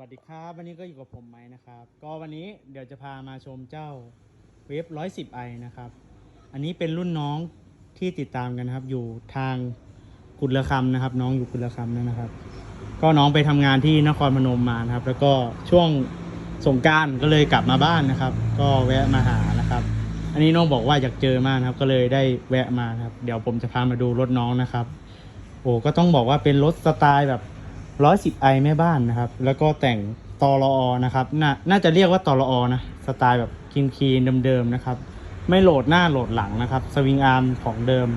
วัสดีครับ วันนี้ก็อยู่กับผมไหมนะครับ ก็วันนี้เดี๋ยวจะพามาชมเจ้าเวฟร้อยสิบไอนะครับ อันนี้เป็นรุ่นน้องที่ติดตามกันนะครับ อยู่ทางกุลคำนะครับ น้องอยู่กุลคำนะครับ ก็น้องไปทำงานที่นครพนมมานะครับ แล้วก็ช่วงสงการก็เลยกลับมาบ้านนะครับ ก็แวะมาหานะครับ อันนี้น้องบอกว่าอยากเจอมากนะครับ ก็เลยได้แวะมาครับ เดี๋ยวผมจะพามาดูรถน้องนะครับ โอ้ก็ต้องบอกว่าเป็นรถสไตล์แบบ ร้อยสิบไอแม่บ้านนะครับ แล้วก็แต่งตอรอนะครับนน่าจะเรียกว่าตอรอนะสไตล์แบบคีนคีนเดิมๆนะครับ ไม่โหลดหน้าโหลดหลังนะครับสวิงอาร์มของเดิม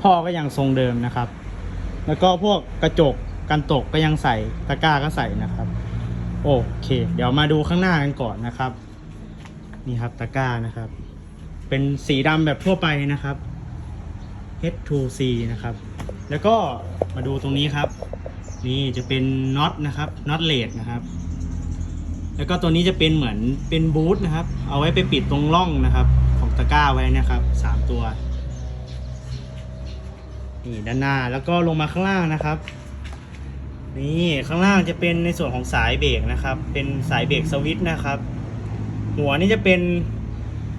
พ่อก็ยังทรงเดิมนะครับ แล้วก็พวกกระจกกันตกก็ยังใส่ตะกร้าก็ใส่นะครับ โอเค เดี๋ยวมาดูข้างหน้ากันก่อนนะครับ นี่ครับตะกร้านะครับ เป็นสีดำแบบทั่วไปนะครับ H2C นะครับ แล้วก็มาดูตรงนี้ครับ นี่จะเป็นน็อตนะครับน็อตเลดนะครับ แล้วก็ตัวนี้จะเป็นเหมือนเป็นบูทนะครับ เอาไว้ไปปิดตรงร่องนะครับ ของตะกร้าไว้นะครับสามตัวนี่ด้านหน้าแล้วก็ลงมาข้างล่างนะครับ นี่ข้างล่างจะเป็นในส่วนของสายเบรกนะครับ เป็นสายเบรกสวิตช์นะครับ หัวนี่จะเป็น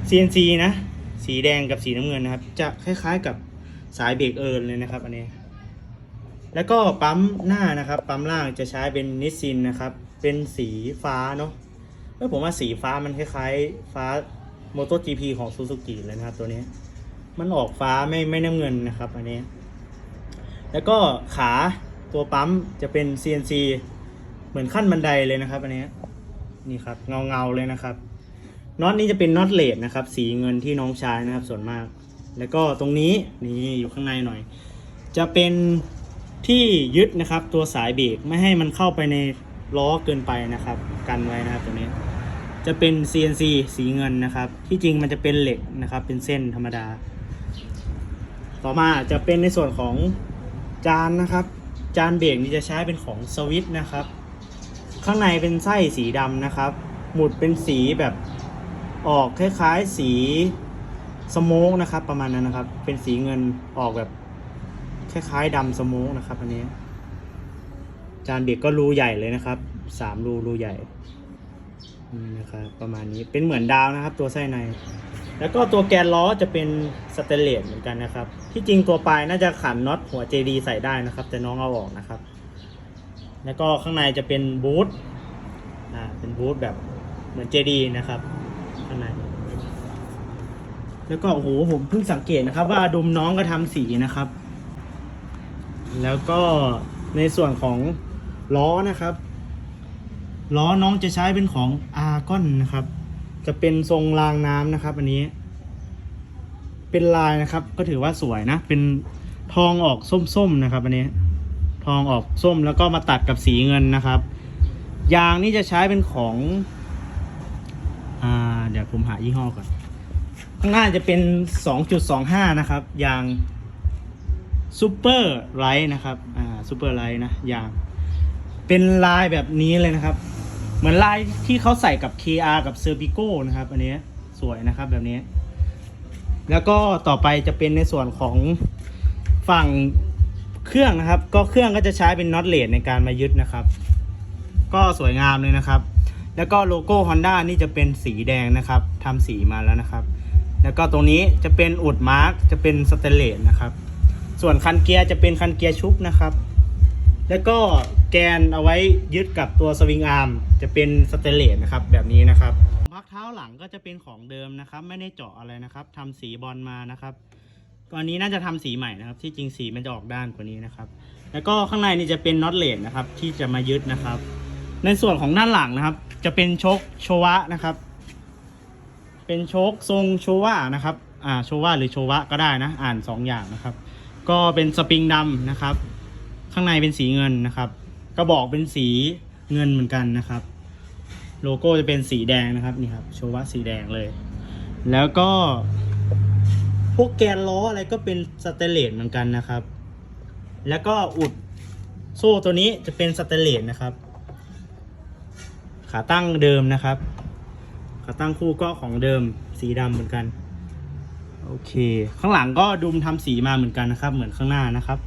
CNC นะ สีแดงกับสีน้ำเงินนะครับ จะคล้ายๆกับสายเบรกเอิร์นเลยนะครับ อันนี้ แล้วก็ปั๊มหน้านะครับ ปั๊มล่างจะใช้เป็นนิสซินนะครับ เป็นสีฟ้าเนาะเออผมว่าสีฟ้ามันคล้ายๆ ฟ้า m o t o GP ของ Suzuki เลยนะครับ ตัวนี้มันออกฟ้าไม่ไม่น้ำเงินนะครับ อันนี้ แล้วก็ขาตัวปั๊มจะเป็น CNC เหมือนขั้นบันไดเลยนะครับ อันนี้นี่ครับเงาเงาๆเลยนะครับน็อตนี้จะเป็นน็อตเลดนะครับ สีเงินที่น้องใช้นะครับ ส่วนมาก แล้วก็ตรงนี้นี่อยู่ข้างในหน่อย จะเป็น ที่ยึดนะครับตัวสายเบรกไม่ให้มันเข้าไปในล้อเกินไปนะครับ กันไว้นะครับตรงนี้ จะเป็น CNC สีเงินนะครับ ที่จริงมันจะเป็นเหล็กนะครับ เป็นเส้นธรรมดา ต่อมาจะเป็นในส่วนของจานนะครับ จานเบรกนี่จะใช้เป็นของสวิตนะครับ ข้างในเป็นไส้สีดำนะครับ หมุดเป็นสีแบบออกคล้ายๆสีสโมกนะครับ ประมาณนั้นนะครับ เป็นสีเงินออกแบบ คล้ายๆดำสโมกนะครับ อันนี้ จานเบรกก็รูใหญ่เลยนะครับสามรูรูใหญ่นี่นะครับประมาณนี้เป็นเหมือนดาวนะครับ ตัวไส้ใน แล้วก็ตัวแกนล้อจะเป็นสเตนเลสเหมือนกันนะครับ ที่จริงตัวปลายน่าจะขันน็อตหัว JD ใส่ได้นะครับ แต่น้องเอาออกนะครับ แล้วก็ข้างในจะเป็นบูทอ่าเป็นบูทแบบเหมือน JD นะครับ ข้างในแล้วก็โอ้โหผมเพิ่งสังเกตนะครับ ว่าดุมน้องก็ทำสีนะครับ แล้วก็ในส่วนของล้อนะครับ ล้อน้องจะใช้เป็นของอาร์กอนนะครับ จะเป็นทรงรางน้ำนะครับ อันนี้ เป็นลายนะครับ ก็ถือว่าสวยนะ เป็นทองออกส้มๆนะครับ อันนี้ ทองออกส้มแล้วก็มาตัดกับสีเงินนะครับ ยางนี่จะใช้เป็นของอ่าเดี๋ยวผมหายี่ห้อก่อน ข้างหน้าจะเป็น 2.25 นะครับ ยาง ซูเปอร์ไลท์นะครับ อ่าซูเปอร์ไลท์นะยาง เป็นลายแบบนี้เลยนะครับ เหมือนลายที่เขาใส่กับ KR กับ s e r p i c o นะครับ อันนี้สวยนะครับแบบนี้ แล้วก็ต่อไปจะเป็นในส่วนของฝั่งเครื่องนะครับ ก็เครื่องก็จะใช้เป็นน็อตเลดในการมายึดนะครับ ก็สวยงามเลยนะครับ แล้วก็โลโก้ Honda นี่จะเป็นสีแดงนะครับทำสีมาแล้วนะครับ แล้วก็ตรงนี้จะเป็นอุดมาร์กจะเป็นสเตนเลสนะครับ ส่วนคันเกียร์จะเป็นคันเกียร์ชุบนะครับ แล้วก็แกนเอาไว้ยึดกับตัวสวิงอาร์มจะเป็นสเตนเลสนะครับแบบนี้นะครับพักเท้าหลังก็จะเป็นของเดิมนะครับ ไม่ได้เจาะอะไรนะครับทำสีบอลมานะครับตอนนี้น่าจะทำสีใหม่นะครับ ที่จริงสีมันจะออกด้านกว่านี้นะครับ แล้วก็ข้างในนี่จะเป็นน็อตเลสนะครับ ที่จะมายึดนะครับ ในส่วนของด้านหลังนะครับ จะเป็นชคโชวะนะครับ เป็นชคทรงโชวะนะครับอ่าโชวะหรือโชวะก็ได้นะ อ่านสองอย่างนะครับ ก็เป็นสปริงดำนะครับ ข้างในเป็นสีเงินนะครับ กระบอกเป็นสีเงินเหมือนกันนะครับ โลโก้จะเป็นสีแดงนะครับนี่ครับโชวะสีแดงเลย แล้วก็ พวกแกนล้ออะไรก็เป็นสเตเลสเหมือนกันนะครับ แล้วก็อุดโซ่ตัวนี้จะเป็นสเตเลสนะครับ ขาตั้งเดิมนะครับ ขาตั้งคู่ก็ของเดิมสีดำเหมือนกัน โอเค ข้างหลังก็ดุมทำสีมาเหมือนกันนะครับ เหมือนข้างหน้านะครับ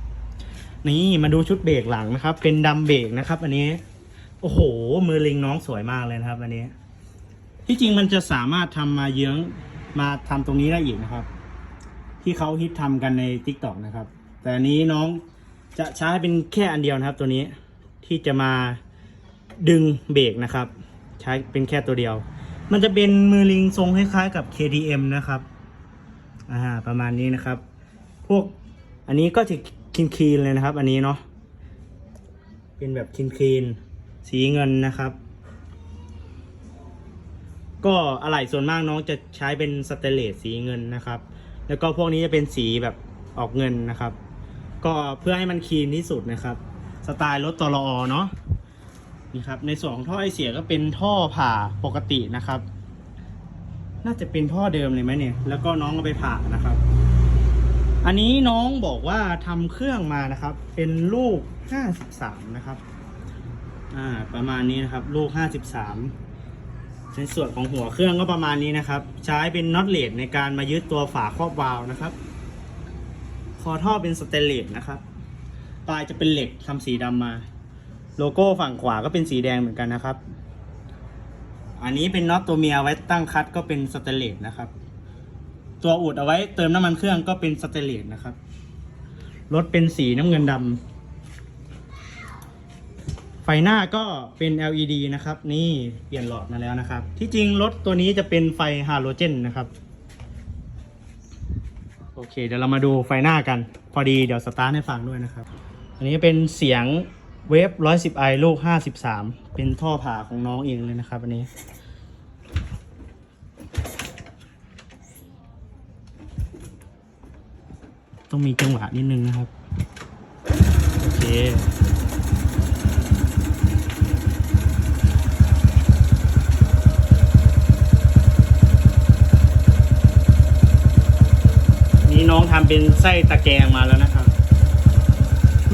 นี่มาดูชุดเบรกหลังนะครับ เป็นดำเบรกนะครับ อันนี้ โอ้โห มือลิงน้องสวยมากเลยนะครับ อันนี้ ที่จริงมันจะสามารถทำมาเยื้องมาทำตรงนี้ได้อีกนะครับ ที่เขาฮิตทำกันใน t ิ k t o k นะครับ แต่อันนี้น้องจะใช้เป็นแค่อันเดียวนะครับ ตัวนี้ที่จะมาดึงเบรกนะครับ ใช้เป็นแค่ตัวเดียว มันจะเป็นมือลิงทรงคล้ายๆกับ KTM นะครับ อ่าประมาณนี้นะครับ พวกอันนี้ก็จะคินคีนเลยนะครับ อันนี้เนาะเป็นแบบคินคีนสีเงินนะครับ ก็อะไหล่ส่วนมากน้องจะใช้เป็นสเตเลสสีเงินนะครับ แล้วก็พวกนี้จะเป็นสีแบบออกเงินนะครับ ก็เพื่อให้มันคลีนที่สุดนะครับ สไตล์รถตลอเนาะนี่ครับในส่วนของท่อไอเสียก็เป็นท่อผ่าปกตินะครับ น่าจะเป็นท่อเดิมเลยไหมเนี่ย แล้วก็น้องเอาไปผ่านะครับ อันนี้น้องบอกว่าทำเครื่องมานะครับ เป็นลูก 53 นะครับ อ่า ประมาณนี้นะครับ ลูก 53 ในส่วนของหัวเครื่องก็ประมาณนี้นะครับ ใช้เป็นน็อตเลดในการมายึดตัวฝาครอบวาล์วนะครับ คอท่อเป็นสเตนเลสนะครับ ปลายจะเป็นเหล็กทำสีดำมา โลโก้ฝั่งขวาก็เป็นสีแดงเหมือนกันนะครับ อันนี้เป็นน็อตตัวเมียไว้ตั้งคัดก็เป็นสเตนเลสนะครับ ตัวอุดเอาไว้เติมน้ำมันเครื่องก็เป็นสเตนเลสนะครับรถเป็นสีน้ำเงินดำไฟหน้าก็เป็น LED นะครับ นี่เปลี่ยนหลอดมาแล้วนะครับ ที่จริงรถตัวนี้จะเป็นไฟฮาโลเจนนะครับ โอเค เดี๋ยวเรามาดูไฟหน้ากัน พอดีเดี๋ยวสตาร์ทให้ฟังด้วยนะครับ อันนี้เป็นเสียง เวฟ110 i ลูก53เป็นท่อผ่าของน้องเองเลยนะครับอันนี้ ต้องมีจังหวะนิดนึงนะครับ โอเคนี่น้องทำเป็นไส้ตะแกรงมาแล้วนะครับ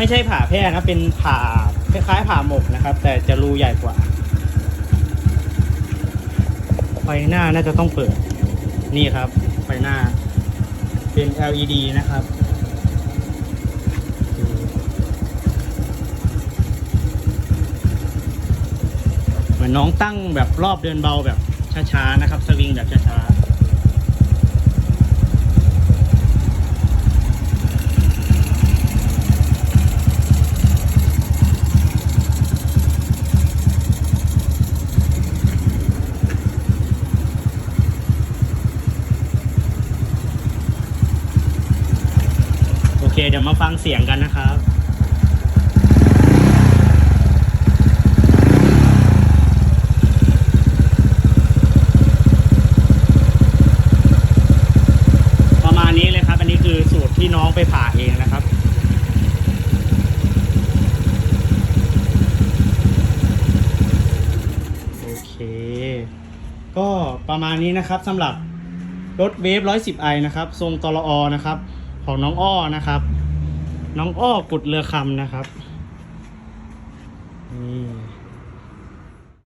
ไม่ใช่ผ่าแพร่นะ เป็นผ่าคล้ายๆผ่าหมกนะครับ แต่จะรูใหญ่กว่าไฟหน้าน่าจะต้องเปิด นี่ครับ ไฟหน้า เป็น LED นะครับเหมือนน้องตั้งแบบรอบเดินเบาแบบช้าๆนะครับ สวิงแบบช้าๆ โอเค เดี๋ยว มาฟังเสียงกันนะครับประมาณนี้เลยครับอันนี้คือสูตรที่น้องไปผ่าเองนะครับ โอเค ก็ประมาณนี้นะครับสำหรับรถเวฟ 110 i นะครับ ทรงตลอนะครับ ของน้องอ้อนะครับ น้องอ้อกุดเรือคำนะครับนี่